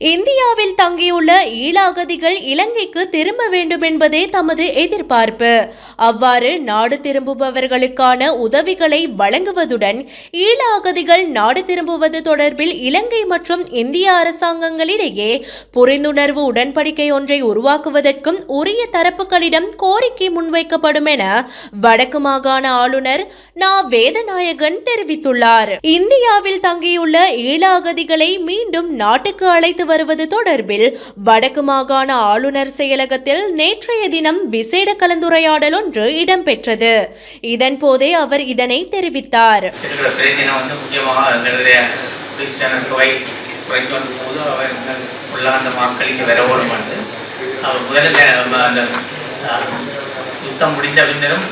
இந்தியாவில் தங்கியுள்ள ஈழாகதிகள் இலங்கைக்கு திரும்ப வேண்டும் என்பதே தமது எதிர்பார்ப்பு. அவ்வாறு நாடு திரும்புபவர்களுக்கான உதவிகளை வழங்குவதுடன் ஈழாகதிகள் நாடு திரும்புவது தொடர்பில் இலங்கை மற்றும் இந்திய அரசாங்கங்களிடையே புரிந்துணர்வு உடன்படிக்கை ஒன்றை உருவாக்குவதற்கும் உரிய தரப்புகளிடம் கோரிக்கை முன்வைக்கப்படும் என வடக்கு மாகாண ஆளுநர் நா. வேதநாயகன் தெரிவித்துள்ளார். இந்தியாவில் தங்கியுள்ள ஈழாகதிகளை மீண்டும் நாட்டுக்கு அழைத்து வருவது தொடர்பில் வடக்கு மாகாண ஆளுநர் செயலகத்தில் நேற்றைய தினம் விசேட கலந்துரையாடல் ஒன்று இடம்பெற்றது. இதன் போதே அவர் இதனை தெரிவித்தார். யுத்தம் முடிந்த பின்னரும்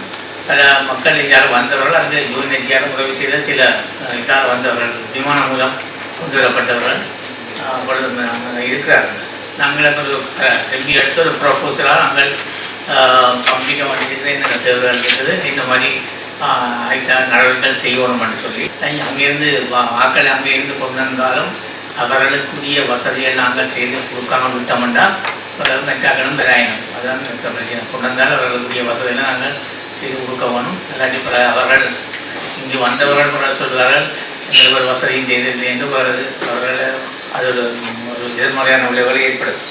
பல மக்கள் யார் வந்தவர்கள் அந்த யூஎன்ஹெச்சியார் உதவி செய்த சில அஹ், இதால் வந்தவர்கள் விமானம் மூலம் கொண்டு வரப்பட்டவர்கள். இருக்கிறார்கள் நாங்கள் ஒரு எம்பி எடுத்து ஒரு ப்ரொபோசலாக நாங்கள் அஹ், சமர்ப்பிக்க மாட்டேங்கிறது இந்த தேர்தல் இந்த மாதிரி ஆஹ் நடவடிக்கைகள் செய்யணும்னு சொல்லி அங்கேருந்து வா- வாக்கள் அங்கிருந்து கொண்டு வந்தாலும் அவர்களுக்குரிய வசதியை நாங்கள் செய்து கொடுக்காமல் விட்டோம்னா அவர்கள் மெட்டாக்கணும் பெறாயணும் அதான் கொண்டு வந்தால் அவர்களுக்குரிய வசதியெல்லாம் நாங்கள் செய்து கொடுக்க வேணும். இல்லாட்டி பிற அவர்கள் இங்கு வந்தவர்கள் சொல்கிறார்கள் சொல்வார்கள் எங்களுக்கு ஒரு வசதியும் செய்ததில்லை என்று அவர்கள்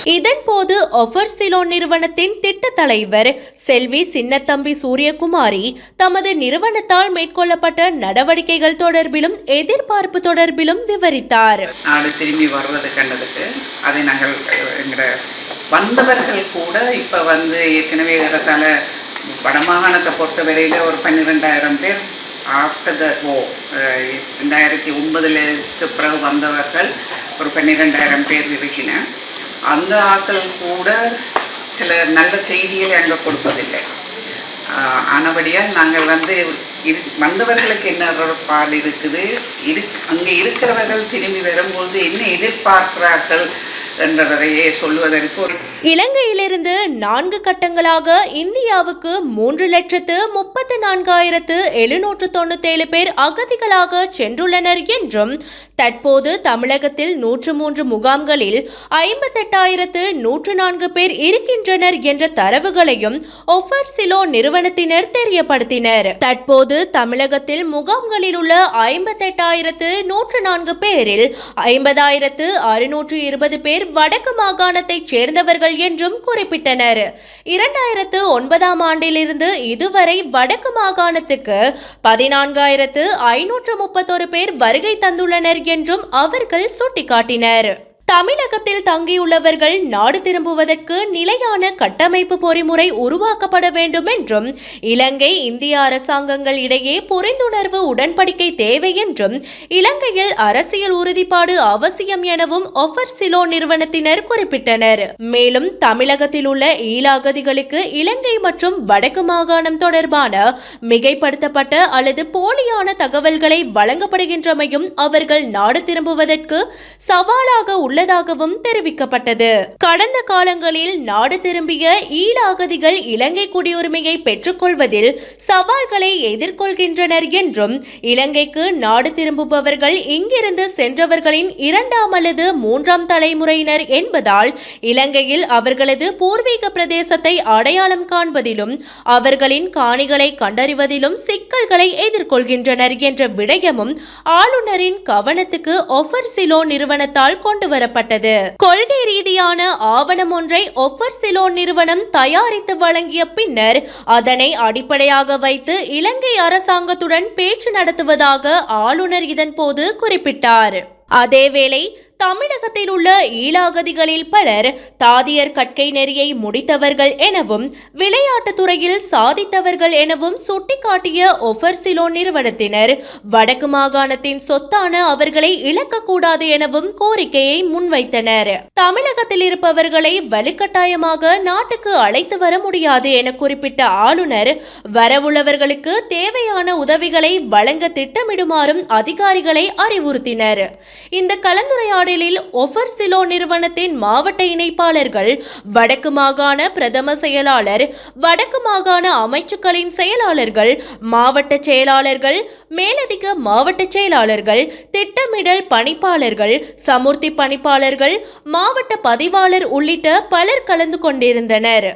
இதன்போது போது நிறுவனத்தின் திட்ட தலைவர் செல்வி சின்னத்தம்பி சூரியகுமாரி தமது நிறுவனத்தால் மேற்கொள்ளப்பட்ட நடவடிக்கைகள் தொடர்பிலும் எதிர்பார்ப்பு தொடர்பிலும் விவரித்தார். நாடு திரும்பி வருவது கண்டதுக்கு அதை நாங்கள் வந்தவர்கள் கூட இப்போ வந்து ஏற்கனவே இடத்தால வடமாகாணத்தை பொறுத்தவரையில ஒரு பன்னிரெண்டாயிரம் பேர் ஆஃப்டர் த ஓ ரெண்டாயிரத்தி ஒன்பதுலக்கு பிறகு வந்தவர்கள். ஒரு பன்னிரெண்டாயிரம் பேர் இருக்கின அந்த ஆட்கள் கூட சில நல்ல செய்திகளை அங்கே கொடுப்பதில்லை. ஆஹ் ஆனபடியால் நாங்கள் வந்து இரு வந்தவர்களுக்கு என்ன பால் பாடு இருக்குது? இரு அங்கே இருக்கிறவர்கள் திரும்பி வரும்போது என்ன எதிர்பார்க்கிறார்கள்? என்றதையே சொல்வதற்கு இலங்கையிலிருந்து நான்கு கட்டங்களாக இந்தியாவுக்கு மூன்று லட்சத்து முப்பத்து நான்காயிரத்து எழுநூற்று தொண்ணூத்தேழு பேர் அகதிகளாக சென்றுள்ளனர் என்றும் தற்போது தமிழகத்தில் நூற்று மூன்று முகாம்களில் ஐம்பத்தெட்டாயிரத்து நூற்று நான்கு பேர் இருக்கின்றனர் என்ற தரவுகளையும் ஒஃபர் சிலோ நிறுவனத்தினர் தெரியப்படுத்தினர். தற்போது தமிழகத்தில் முகாம்களில் உள்ள ஐம்பத்தெட்டாயிரத்து நூற்று நான்கு பேரில் ஐம்பதாயிரத்து அறுநூற்று இருபது பேர் வடக்கு மாகாணத்தைச் சேர்ந்தவர்கள் என்றும் குறிப்பிட்டனர். இரண்டாயிரத்து ஒன்பதாம் ஆண்டிலிருந்து இதுவரை வடக்கு மாகாணத்துக்கு பதினான்காயிரத்து ஐநூற்று முப்பத்தொரு பேர் வருகை தந்துள்ளனர் என்றும் அவர்கள் சுட்டிக்காட்டினர். தமிழகத்தில் தங்கியுள்ளவர்கள் நாடு திரும்புவதற்கு நிலையான கட்டமைப்பு பொறிமுறை உருவாக்கப்பட வேண்டும் என்றும் இலங்கை இந்திய அரசாங்கங்கள் இடையே புரிந்துணர்வு உடன்படிக்கை தேவை என்றும் இலங்கையில் அரசியல் உறுதிப்பாடு அவசியம் எனவும் ஒஃபர் சிலோ நிறுவனத்தினர் குறிப்பிட்டனர். மேலும் தமிழகத்தில் உள்ள ஈழாகதிகளுக்கு இலங்கை மற்றும் வடக்கு மாகாணம் தொடர்பான மிகைப்படுத்தப்பட்ட அல்லது போலியான தகவல்களை வழங்கப்படுகின்றமையும் அவர்கள் நாடு திரும்புவதற்கு சவாலாக உள்ள உள்ளதாகவும் தெரிவிக்கப்பட்டது. கடந்த காலங்களில் நாடு திரும்பிய ஈழாகதிகள் இலங்கை குடியுரிமையை பெற்றுக்கொள்வதில் சவால்களை எதிர்கொள்கின்றனர் என்றும் இலங்கைக்கு நாடு திரும்புபவர்கள் இங்கிருந்து சென்றவர்களின் இரண்டாம் அல்லது மூன்றாம் தலைமுறையினர் என்பதால் இலங்கையில் அவர்களது பூர்வீக பிரதேசத்தை அடையாளம் காண்பதிலும் அவர்களின் காணிகளை கண்டறிவதிலும் சிக்கல்களை எதிர்கொள்கின்றனர் என்ற விடயமும் ஆளுநரின் கவனத்துக்கு ஒஃபர்சிலோ நிறுவனத்தால் கொண்டுவர வரப்பட்டது கொள்கை ரீதியான ஆவணம் ஒன்றை ஒஃபர் நிறுவனம் தயாரித்து வழங்கிய பின்னர் அதனை அடிப்படையாக வைத்து இலங்கை அரசாங்கத்துடன் பேச்சு நடத்துவதாக ஆளுநர் இதன்போது குறிப்பிட்டார். அதேவேளை தமிழகத்தில் உள்ள ஈழாகதிகளில் பலர் தாதியர் கற்கை நெறியை முடித்தவர்கள் எனவும் விளையாட்டுத் துறையில் சாதித்தவர்கள் எனவும் சுட்டிக்காட்டிய ஒஃபர்சிலோ நிறுவனத்தினர் வடக்கு மாகாணத்தின் சொத்தான அவர்களை இழக்கக்கூடாது எனவும் கோரிக்கையை முன்வைத்தனர். தமிழகத்தில் இருப்பவர்களை வலுக்கட்டாயமாக நாட்டுக்கு அழைத்து வர முடியாது என குறிப்பிட்ட ஆளுநர் வரவுள்ளவர்களுக்கு தேவையான உதவிகளை வழங்க திட்டமிடுமாறும் அதிகாரிகளை அறிவுறுத்தினர். இந்த கலந்துரையாடல் ஏப்ரலில் ஒஃபர் சிலோ நிறுவனத்தின் மாவட்ட இணைப்பாளர்கள் வடக்கு மாகாண பிரதம செயலாளர் வடக்கு மாகாண அமைச்சுக்களின் செயலாளர்கள் மாவட்ட செயலாளர்கள் மேலதிக மாவட்ட செயலாளர்கள் திட்டமிடல் பணிப்பாளர்கள் சமுர்த்தி பணிப்பாளர்கள் மாவட்ட பதிவாளர் உள்ளிட்ட பலர் கலந்து கொண்டிருந்தனர்.